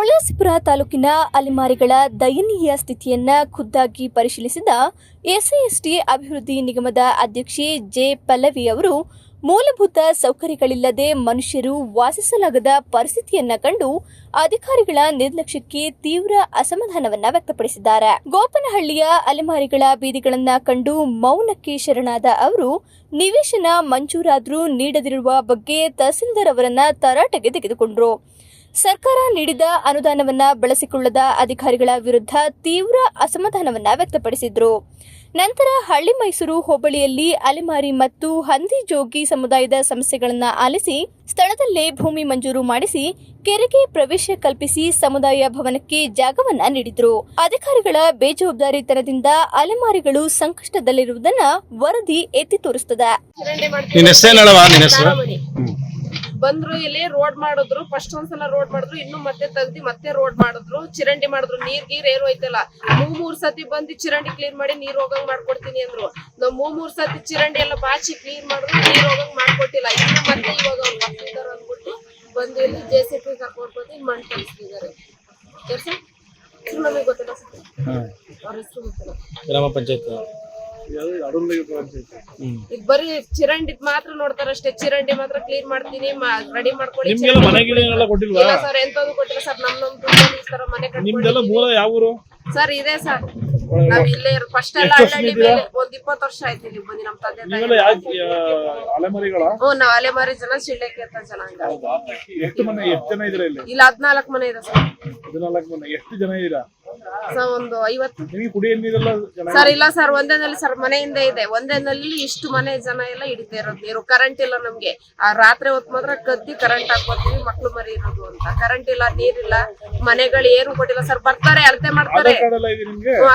ಹೊಳಸಿಪುರ ತಾಲೂಕಿನ ಅಲೆಮಾರಿಗಳ ದಯನೀಯ ಸ್ಥಿತಿಯನ್ನ ಖುದ್ದಾಗಿ ಪರಿಶೀಲಿಸಿದ ಎಸ್ಸಿಎಸ್ಟಿ ಅಭಿವೃದ್ಧಿ ನಿಗಮದ ಅಧ್ಯಕ್ಷೆ ಜೆ ಪಲ್ಲವಿ ಅವರು, ಮೂಲಭೂತ ಸೌಕರ್ಯಗಳಿಲ್ಲದೆ ಮನುಷ್ಯರು ವಾಸಿಸಲಾಗದ ಪರಿಸ್ಥಿತಿಯನ್ನ ಕಂಡು ಅಧಿಕಾರಿಗಳ ನಿರ್ಲಕ್ಷ್ಯಕ್ಕೆ ತೀವ್ರ ಅಸಮಾಧಾನವನ್ನ ವ್ಯಕ್ತಪಡಿಸಿದ್ದಾರೆ. ಗೋಪನಹಳ್ಳಿಯ ಅಲೆಮಾರಿಗಳ ಬೀದಿಗಳನ್ನ ಕಂಡು ಮೌನಕ್ಕೆ ಶರಣಾದ ಅವರು, ನಿವೇಶನ ಮಂಜೂರಾದರೂ ನೀಡದಿರುವ ಬಗ್ಗೆ ತಹಸೀಲ್ದಾರ್ ಅವರನ್ನ ತರಾಟೆಗೆ ತೆಗೆದುಕೊಂಡರು. ಸರ್ಕಾರ ನೀಡಿದ ಅನುದಾನವನ್ನ ಬಳಸಿಕೊಳ್ಳದ ಅಧಿಕಾರಿಗಳ ವಿರುದ್ಧ ತೀವ್ರ ಅಸಮಾಧಾನವನ್ನ ವ್ಯಕ್ತಪಡಿಸಿದ್ರು. ನಂತರ ಹಳ್ಳಿ ಮೈಸೂರು ಹೋಬಳಿಯಲ್ಲಿ ಅಲೆಮಾರಿ ಮತ್ತು ಹಂದಿ ಜೋಗಿ ಸಮುದಾಯದ ಸಮಸ್ಯೆಗಳನ್ನು ಆಲಿಸಿ, ಸ್ಥಳದಲ್ಲೇ ಭೂಮಿ ಮಂಜೂರು ಮಾಡಿಸಿ, ಕೆರೆಗೆ ಪ್ರವೇಶ ಕಲ್ಪಿಸಿ ಸಮುದಾಯ ಭವನಕ್ಕೆ ಜಾಗವನ್ನ ನೀಡಿದ್ರು. ಅಧಿಕಾರಿಗಳ ಬೇಜವಾಬ್ದಾರಿತನದಿಂದ ಅಲೆಮಾರಿಗಳು ಸಂಕಷ್ಟದಲ್ಲಿರುವುದನ್ನ ವರದಿ ಎತ್ತಿ ತೋರಿಸುತ್ತದೆ ಬಂದ್ರು ಇಲ್ಲಿ ರೋಡ್ ಮಾಡಿದ್ರು. ಫಸ್ಟ್ ಒಂದ್ಸಲ ರೋಡ್ ಮಾಡಿದ್ರು. ಇನ್ನು ಮತ್ತೆ ತೆಗ್ದಿ ಮತ್ತೆ ರೋಡ್ ಮಾಡಿದ್ರು. ಚಿರಂಡಿ ಮಾಡಿದ್ರು. ನೀರ್ ಗೀರ್ ಏನು ಐತಲ್ಲ ಮೂ ಮೂರ್ ಸತಿ ಬಂದು ಚಿರಂಡಿ ಕ್ಲೀನ್ ಮಾಡಿ ನೀರ್ ಹೋಗಂಗ್ ಮಾಡ್ಕೊಡ್ತೀನಿ ಅಂದ್ರು. ನಾವ್ ಮೂ ಮೂರ್ ಸತಿ ಚಿರಂಡಿ ಎಲ್ಲ ಬಾಚಿ ಕ್ಲೀನ್ ಮಾಡಿದ್ರು ನೀರ್ ಹೋಗಂಗ್ ಮಾಡ್ಕೊಟ್ಟಿಲ್ಲ. ಇನ್ನು ಮತ್ತೆ ಇವಾಗ ಅವ್ರು ಬರ್ತಿದಾರ ಅಂದ್ಬಿಟ್ಟು ಬಂದು ಇಲ್ಲಿ ಜೆ ಸಿ ಪಿ ಕರ್ಕೊಂಡ್ ಬಂದು ಮಣ್ಣು ಕಳಿಸ್ತಿದ್ದಾರೆ ಕೆಲ್ಸ ಹೆಸ್ರು ನಮಗೆ ಗೊತ್ತಿಲ್ಲ ಸರ್. ಅವ್ರ ಹೆಸರು ಗೊತ್ತಿಲ್ಲ. ಗ್ರಾಮ ಪಂಚಾಯತ್. ಈಗ ಬರೀ ಚಿರಂಡಿ ಮಾತ್ರ ನೋಡ್ತಾರಷ್ಟೇ ಚಿರಂಡಿ ಮಾತ್ರ ಕ್ಲೀನ್ ಮಾಡ್ತೀನಿ ರೆಡಿ ಮಾಡ್ಕೊಳ್ಳಿ ನಿಮ್ಗೆಲ್ಲ ಮನೆ ಗಿಡ ಎಲ್ಲ ಕೊಟ್ಟಿಲ್ವಾ? ಇಲ್ಲ ಸರ್ ಎಂತದು ಕೊಟ್ಟಿಲ್ಲ ಸರ್ ನಮ್ ನಮ್ ಮನೆ ನಿಮ್ದೆಲ್ಲ ಮೂಲ ಯಾವ ಊರು? ಸರ್ ಇದೆ ಸರ್ ನಾವ್ ಇಲ್ಲೇ ಫಸ್ಟ್ ಎಲ್ಲ ಹಳ್ಳಿ ಮೇಲೆ ಒಂದ್ ಇಪ್ಪತ್ತು ವರ್ಷ ಆಯ್ತು ಇಲ್ಲಿ ಬಂದು ನಮ್ ತಂದೆ ತಾಯಿ ನೀವೆಲ್ಲ ಯಾಕೆ ಅಲೆಮರಿಗಳ? ಹ್ಞೂ ನಾವ್ ಅಲೆಮಾರಿ ಜನ ಜನಾಂಗ ಎಷ್ಟು ಮನೆ ಎಷ್ಟು ಜನ ಇದ್ದೀರಾ ಇಲ್ಲಿ? ಇಲ್ಲ ಹದ್ನಾಲ್ಕು ಮನೆ ಇದೆ ಸರ್ ಹದಿನಾಲ್ಕು ಮನೆ ಎಷ್ಟು ಜನ ಇದ್ದೀರಾ? ಸರ್ ಒಂದು ಐವತ್ತು. ನೀರೆಲ್ಲ ಸರ್ ಇಲ್ಲ ಸರ್ ಒಂದೇ ನಲ್ಲಿ ಸರ್ ಮನೆಯಿಂದ ಇದೆ. ಒಂದೇ ನಲ್ಲಿ ಇಷ್ಟು ಮನೆ ಜನ ಎಲ್ಲ ಹಿಡಿತಾ ಇರೋದು ನೀರು. ಕರೆಂಟ್ ಇಲ್ಲ ನಮ್ಗೆ. ಆ ರಾತ್ರಿ ಹೊತ್ತು ಮಾತ್ರ ಕದ್ದಿ ಕರೆಂಟ್ ಹಾಕೋತೀವಿ ಮಕ್ಳು ಮರಿ ಇರೋದು ಅಂತ. ಕರೆಂಟ್ ಇಲ್ಲ ನೀರಿಲ್ಲ ಮನೆಗಳು ಏನು ಕೊಟ್ಟಿಲ್ಲ ಸರ್. ಬರ್ತಾರೆ ಅಳತೆ ಮಾಡ್ತಾರೆ.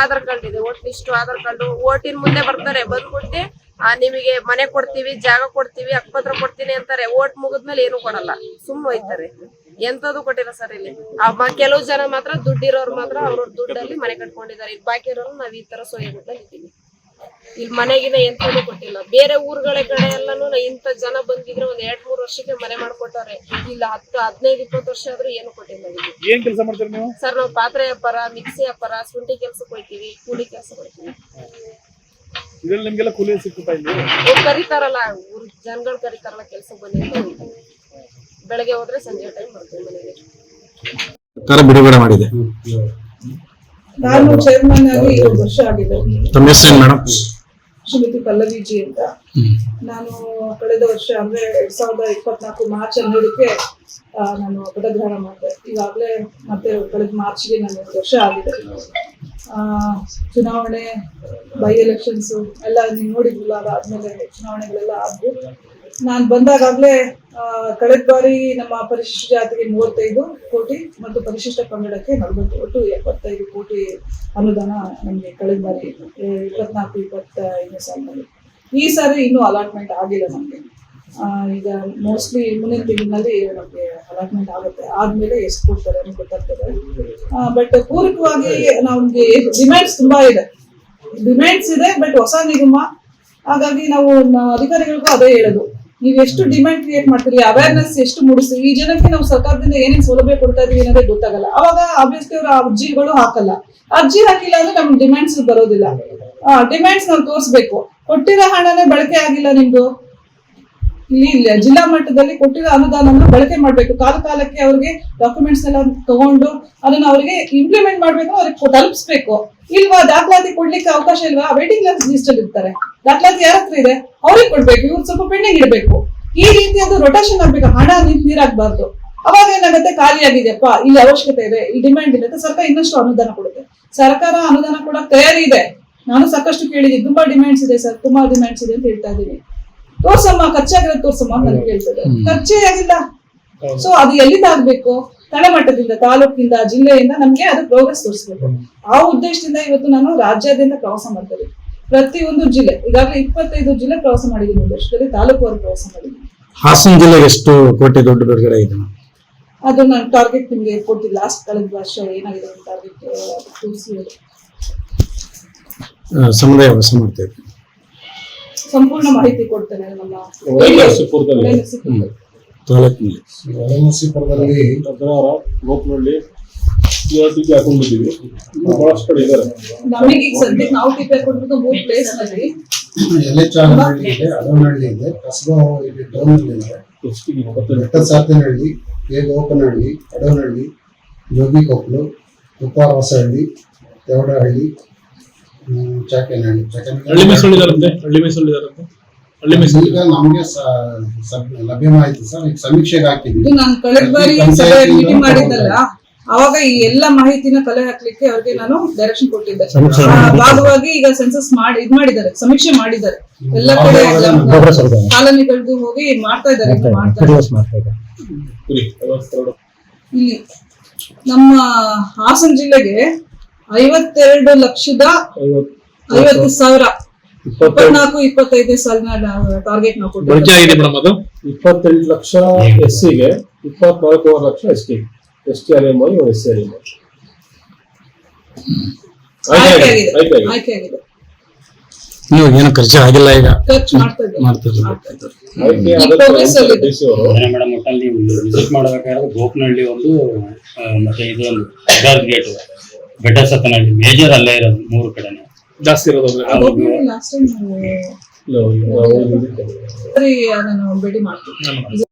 ಆಧಾರ್ ಕಾರ್ಡ್ ಇದೆ. ಓಟ್ ಇಷ್ಟು ಆಧಾರ್ ಕಾರ್ಡ್ ಓಟಿನ ಮುಂದೆ ಬರ್ತಾರೆ. ಬಂದ್ಬಿಟ್ಟು ಆ, ನಿಮಗೆ ಮನೆ ಕೊಡ್ತೀವಿ ಜಾಗ ಕೊಡ್ತೀವಿ ಅಕ್ಪತ್ರ ಕೊಡ್ತೀನಿ ಅಂತಾರೆ. ಓಟ್ ಮುಗಿದ್ಮೇಲೆ ಏನು ಕೊಡಲ್ಲ. ಸುಮ್ಮನೆ ಹೋಯ್ತಾರೆ. ಎಂತದು ಕೊಟ್ಟಿಲ್ಲ ಸರ್ ಇಲ್ಲಿ. ಕೆಲವು ಜನ ಮಾತ್ರ ದುಡ್ಡಿರೋರು ಮಾತ್ರ ಅವ್ರವ್ರ ದುಡ್ಡಲ್ಲಿ ಮನೆ ಕಟ್ಕೊಂಡಿದ್ದಾರೆ. ಇಲ್ಲಿ ಬಾಕಿ ಇರೋರು ನಾವ್ ಈ ತರ ಸೋಯಗುಡ್ಡಲ್ಲಿ ಇದ್ದೀವಿ. ಇಲ್ಲಿ ಮನೆಗಿನ ಎಂತದು ಕೊಟ್ಟಿಲ್ಲ. ಬೇರೆ ಊರುಗಳ ಕಡೆ ಎಲ್ಲಾನು ಇಂತ ಇಂಥ ಜನ ಬಂದಿದ್ರೆ ಒಂದ್ ಎರಡ್ ಮೂರ್ ವರ್ಷಕ್ಕೆ ಮನೆ ಮಾಡ್ಕೊಟ್ಟವ್ರೆ. ಇಲ್ಲ ಹತ್ತು ಹದಿನೈದು ಇಪ್ಪತ್ತು ವರ್ಷ ಆದ್ರೂ ಏನು ಕೊಟ್ಟಿಲ್ಲ ಇಲ್ಲಿ. ಏನ್ ಕೆಲಸ ಮಾಡ್ತೀರಿ ನೀವು? ಸರ್ ನಾವು ಪಾತ್ರೆ ವ್ಯಾಪಾರ ಮಿಕ್ಸಿ ವ್ಯಾಪಾರ ಶುಂಠಿ ಕೆಲ್ಸಕ್ಕೆ ಹೋಗ್ತೀವಿ ಕೂಲಿ ಕೆಲ್ಸಕ್ಕೆ ಹೋಗ್ತೀವಿ ಇದ್ರಲ್ಲಿ ನಿಮ್ಗೆಲ್ಲ ಕೂಲಿ ಇಲ್ಲಿ? ಅವ್ರು ಕರೀತಾರಲ್ಲ ಊರ್ ಜನಗಳು ಕರಿತಾರಲ್ಲ ಕೆಲ್ಸಕ್ಕೆ ಹೋಗ್ತೀವಿ ಬೆಳಗ್ಗೆ ಹೋದ್ರೆ ಸಂಜೆ ಟೈಮ್ ಬರ್ತೀವಿ ಮನೆಗೆ. ಸರ್ಕಾರ ಬಿಡುಗಡೆ ಮಾಡಿದೆ. ನಾನು ಚೇರ್ಮನ್ ಆಗಿ ಒಂದು ವರ್ಷ ಆಗಿದೆ. ತಮ್ಮ ಹೆಸರು ಮೇಡಮ್? ಶ್ರೀಮತಿ ಪಲ್ಲವಿಜಿ ಅಂತ. ನಾನು ಕಳೆದ ವರ್ಷ ಅಂದ್ರೆ ಎರಡ್ ಸಾವಿರದ ಇಪ್ಪತ್ನಾಲ್ಕು ಮಾರ್ಚ್ ಹನ್ನೆರಡಕ್ಕೆ ಆ, ನಾನು ಪದಗ್ರಹಣ ಮಾಡಿದೆ. ಈಗಾಗಲೇ ಮತ್ತೆ ಕಳೆದ ಮಾರ್ಚ್ಗೆ ನಾನು ಎರಡು ವರ್ಷ ಆಗಿದೆ. ಆ, ಚುನಾವಣೆ ಬೈ ಎಲೆಕ್ಷನ್ಸ್ ಎಲ್ಲ ನೀವು ನೋಡಿದ್ರಲ್ಲ ಅದಾದ್ಮೇಲೆ ಚುನಾವಣೆಗಳೆಲ್ಲ ಆದ್ವು. ನಾನು ಬಂದಾಗಲೇ ಕಳೆದ ಬಾರಿ ನಮ್ಮ ಪರಿಶಿಷ್ಟ ಜಾತಿಗೆ ಮೂವತ್ತೈದು ಕೋಟಿ ಮತ್ತು ಪರಿಶಿಷ್ಟ ಪಂಗಡಕ್ಕೆ ನಲವತ್ತು, ಒಟ್ಟು ಎಪ್ಪತ್ತೈದು ಕೋಟಿ ಅನುದಾನ ನಮಗೆ ಕಳೆದ ಬಾರಿ ಇಪ್ಪತ್ನಾಲ್ಕು, ಇಪ್ಪತ್ತೈದನೇ ಸಾಲಿನಲ್ಲಿ. ಈ ಸಾರಿ ಇನ್ನೂ ಅಲಾಟ್ಮೆಂಟ್ ಆಗಿಲ್ಲ ನಮಗೆ. ಈಗ ಮೋಸ್ಟ್ಲಿ ಮುಂದಿನ ತಿಂಗಳಲ್ಲಿ ನಮಗೆ ಅಲಾಟ್ಮೆಂಟ್ ಆಗುತ್ತೆ. ಆದ್ಮೇಲೆ ಎಷ್ಟು ಕೊಡ್ತಾರೆ ಅಂತ ಗೊತ್ತಾಗ್ತದೆ. ಬಟ್ ಪೂರ್ವಕವಾಗಿ ನಮಗೆ ಡಿಮ್ಯಾಂಡ್ಸ್ ತುಂಬಾ ಇದೆ. ಡಿಮ್ಯಾಂಡ್ಸ್ ಇದೆ ಬಟ್ ಹೊಸ ನಿಗಮ. ಹಾಗಾಗಿ ನಾವು ಅಧಿಕಾರಿಗಳಿಗೂ ಅದೇ ಹೇಳೋದು. ನೀವು ಎಷ್ಟು ಡಿಮ್ಯಾಂಡ್ ಕ್ರಿಯೇಟ್ ಮಾಡ್ತೀರಿ ಅವೇರ್ನೆಸ್ ಎಷ್ಟು ಮೂಡಿಸ್ತೀವಿ ಈ ಜನಕ್ಕೆ ನಾವು ಸರ್ಕಾರದಿಂದ ಏನೇನು ಸೌಲಭ್ಯ ಕೊಡ್ತಾ ಇದೀವಿ ಅನ್ನೋದೇ ಗೊತ್ತಾಗಲ್ಲ. ಅವಾಗ ಆಬ್ವಿಯಸ್ಲಿ ಅವರು ಅರ್ಜಿಗಳು ಹಾಕಲ್ಲ. ಅರ್ಜಿ ಹಾಕಿಲ್ಲ ಅಂದ್ರೆ ನಮ್ಗೆ ಡಿಮ್ಯಾಂಡ್ಸ್ ಬರೋದಿಲ್ಲ. ಡಿಮ್ಯಾಂಡ್ಸ್ ನಾವು ತೋರಿಸ್ಬೇಕು. ಕೊಟ್ಟಿರೋ ಹಣನೇ ಬಳಕೆ ಆಗಿಲ್ಲ ನಿಮ್ದು. ಇಲ್ಲಿ ಜಿಲ್ಲಾ ಮಟ್ಟದಲ್ಲಿ ಕೊಟ್ಟಿರೋ ಅನುದಾನವನ್ನು ಬಳಕೆ ಮಾಡಬೇಕು. ಕಾಲ ಕಾಲಕ್ಕೆ ಅವ್ರಿಗೆ ಡಾಕ್ಯುಮೆಂಟ್ಸ್ ಎಲ್ಲ ತಗೊಂಡು ಅದನ್ನ ಅವರಿಗೆ ಇಂಪ್ಲಿಮೆಂಟ್ ಮಾಡ್ಬೇಕು, ಅವ್ರಿಗೆ ತಲುಪಿಸ್ಬೇಕು. ಇಲ್ವಾ, ದಾಖಲಾತಿ ಕೊಡ್ಲಿಕ್ಕೆ ಅವಕಾಶ ಇಲ್ವಾ? ವೇಟಿಂಗ್ ಲಿಸ್ಟ್ ಅಲ್ಲಿ ಇರ್ತಾರೆ. ದಾಖಲಾತಿ ಯಾರ ಹತ್ರ ಇದೆ? ಅವ್ರಿಗೆ ಕೊಡ್ಬೇಕು. ಇವ್ರು ಸ್ವಲ್ಪ ಪೆಂಡಿಂಗ್ ಇಡಬೇಕು. ಈ ರೀತಿ ಅದು ರೊಟೇಷನ್ ಆಗ್ಬೇಕು. ಹಣ ನೀರ್ ನೀರಾಗಬಾರ್ದು. ಅವಾಗ ಏನಾಗುತ್ತೆ? ಖಾಲಿ ಆಗಿದೆಯಪ್ಪ ಇಲ್ಲಿ ಅವಶ್ಯಕತೆ ಇದೆ. ಇಲ್ಲಿ ಡಿಮ್ಯಾಂಡ್ ಇದೆ ಸರ್ಕಾರ ಇನ್ನಷ್ಟು ಅನುದಾನ ಕೊಡುತ್ತೆ. ಸರ್ಕಾರ ಅನುದಾನ ಕೂಡ ತಯಾರಿ ಇದೆ. ನಾನು ಸಾಕಷ್ಟು ಕೇಳಿದ್ದೀನಿ. ತುಂಬಾ ಡಿಮ್ಯಾಂಡ್ಸ್ ಇದೆ ಸರ್. ತುಂಬಾ ಡಿಮ್ಯಾಂಡ್ಸ್ ಇದೆ ಅಂತ ಹೇಳ್ತಾ ಇದ್ದೀನಿ. ತೋರ್ಸಮ್ಮ ಖರ್ಚಾಗಿರೋದು ತೋರ್ಸಮ್ಮ ಅಂತ ನನ್ಗೆ ಹೇಳ್ತದೆ ಖರ್ಚೇ ಆಗಿಲ್ಲ ಸೊ ಅದು ಎಲ್ಲಿಂದ ಆಗ್ಬೇಕು ತಳಮಟ್ಟದಿಂದ ತಾಲೂಕಿಂದ ಜಿಲ್ಲೆಯಿಂದ ನಮ್ಗೆ ಅದು ಪ್ರೋಗ್ರೆಸ್ ತೋರಿಸ್ಬೇಕು. ಆ ಉದ್ದೇಶದಿಂದ ಇವತ್ತು ನಾನು ರಾಜ್ಯಾದ್ಯಂತ ಪ್ರವಾಸ ಮಾಡ್ತೇನೆ ಪ್ರತಿ ಪ್ರತಿಯೊಂದು ಜಿಲ್ಲೆ ಈಗಾಗಲೇ ಇಪ್ಪತ್ತೈದು ಜಿಲ್ಲೆ ಪ್ರವಾಸ ಮಾಡಿದ್ದೀನಿ ಒಂದು ವರ್ಷದಲ್ಲಿ ತಾಲೂಕುವರೆಗೆ ಪ್ರವಾಸ ಮಾಡಿದ್ದೀನಿ. ಹಾಸನ ಜಿಲ್ಲೆಗೆ ಎಷ್ಟು ಕೋಟಿ ದೊಡ್ಡ ಬಿಡುಗಡೆ ಇದೆ? ಅದು ನಾನು ಟಾರ್ಗೆಟ್ ನಿಮ್ಗೆ ಕೊಡ್ತೀನಿ. ಲಾಸ್ಟ್ ಕಳೆದ ವರ್ಷ ಏನಾಗಿದೆ ಟಾರ್ಗೆಟ್ ತಿಳಿಸಿ ಸಮುದಾಯ ವಾಸ ಮಾಡ್ತಾ ಸಂಪೂರ್ಣ ಮಾಹಿತಿ ಕೊಡ್ತೇನೆ ನಮ್ಮ ನರಸೀಪುರದಲ್ಲಿ ನರಸೀಪುರದಲ್ಲಿ. ತಾಲೂಕಿನಲ್ಲಿ. ನರಸೀಪುರದಲ್ಲಿ ಅಗ್ರಹಾರ ಗೋಪನಹಳ್ಳಿ ಇವತ್ತಿಗೆ ಹಾಕೊಂಡಿದ್ದೀವಿ ಇನ್ನು ಬಹಳಷ್ಟು ಕಡೆ ಇದ್ದಾರೆ ನಮಗೆ ಈಗ ಸದ್ಯಕ್ಕೆ ನಾವು ಟಿಪ್ ಹಾಕೊಂಡಿದ್ದು ಮೂರ್ ಪ್ಲೇಸ್ನಲ್ಲಿ ಎಲೆಚಾನಹಳ್ಳಿ ಇದೆ ಅಡವನಹಳ್ಳಿ ಇದೆ ಇದೆ. ಎಷ್ಟಿಗೆ ಇಪ್ಪತ್ತೈದು ಬೆಟ್ಟ ಸಾತನಹಳ್ಳಿ ಏಗೋಪನಹಳ್ಳಿ ಅಡವನಹಳ್ಳಿ ಜೋಗಿ ಕೊಪ್ಪಲು ತುಪ್ಪಾರ ಹೊಸಹಳ್ಳಿ ದೇವಡಹಳ್ಳಿ ಹ್ಮ್, ಚಾಕೇನಹಳ್ಳಿ ಹಳ್ಳಿ ಚಾಕೇನಹಳ್ಳಿ ಮೀಸಲಿದಾರಂತೆ ಹಳ್ಳಿ ಮೀಸಲಿದಾರಂತೆ ಹಳ್ಳಿ ಮೀಸಲು ಈಗ ನಮಗೆ ಸ- ಸಬ್- ಲಭ್ಯ ಸರ್ ಈಗ ಸಮೀಕ್ಷೆಗೆ ಹಾಕಿದ್ವಿ. ನಾನು ಕಳೆದ ಬಾರಿ ಸಭೆ ಮೀಟಿಂಗ್ ಮಾಡಿದ್ದಲ್ಲ ಅವಾಗ ಈ ಎಲ್ಲ ಮಾಹಿತಿನ ಕಲೆ ಹಾಕ್ಲಿಕ್ಕೆ ಅವ್ರಿಗೆ ನಾನು ಡೈರೆಕ್ಷನ್ ಕೊಟ್ಟಿದ್ದೆ. ಭಾಗವಾಗಿ ಈಗ ಸೆನ್ಸಸ್ ಮಾಡಿ ಇದ್ ಮಾಡಿದ್ದಾರೆ ಸಮೀಕ್ಷೆ ಮಾಡಿದ್ದಾರೆ. ಎಲ್ಲ ಕಡೆ ಕಾಲೋನಿಗಳಿಗೂ ಹೋಗಿ ಮಾಡ್ತಾ ಇದ್ದಾರೆ ಇನ್ನು ಮಾಡ್ತಾ ಇದ್ದಾರೆ. ಇಲ್ಲಿ ನಮ್ಮ ಹಾಸನ ಜಿಲ್ಲೆಗೆ ಐವತ್ತೆರಡು ಲಕ್ಷದ ಐವತ್ತು ಸಾವಿರ. ಇಪ್ಪತ್ನಾಲ್ಕು ಇಪ್ಪತ್ತೈದು ಸಾಲಿನ ಟಾರ್ಗೆಟ್ ನಾವು ಕೊಟ್ಟಿದ್ದೀವಿ. ಆಗಿದೆ ಮೇಡಮ್ ಅದು? ಇಪ್ಪತ್ತೆಂಟು ಲಕ್ಷ ಎಸ್ ಸಿಗೆ ಇಪ್ಪತ್ನಾಲ್ಕೂವರೆ lakh S T S T R M S C ಆಯ್ಕೆ ಆಗಿದೆ. ಆಯ್ಕೆ ಆಗಿದೆ. ನೀವು ಏನು ಖರ್ಚು ಆಗಿಲ್ಲ ಈಗ? ಖರ್ಚು ಮಾಡ್ತಾ ಮಾಡ್ತಿದ್ರು ಮೇಡಮ್ ಒಟ್ಟಲ್ಲಿ ವಿಸಿಟ್ ಮಾಡಬೇಕಾದ್ರೆ ಗೋಪನಹಳ್ಳಿ ಒಂದು ಮತ್ತೆ ಇದು ಒಂದು ಹೆಬ್ಬಾಳ್ ಗೇಟ್. ಬೆಟ್ಟ ಸತನಲ್ಲಿ ಮೇಜರ್ ಅಲ್ಲೇ ಇರೋದು ಮೂರು ಕಡೆನೆ. ಜಾಸ್ತಿ ನಾನು ಮಾಡ್ತೀನಿ.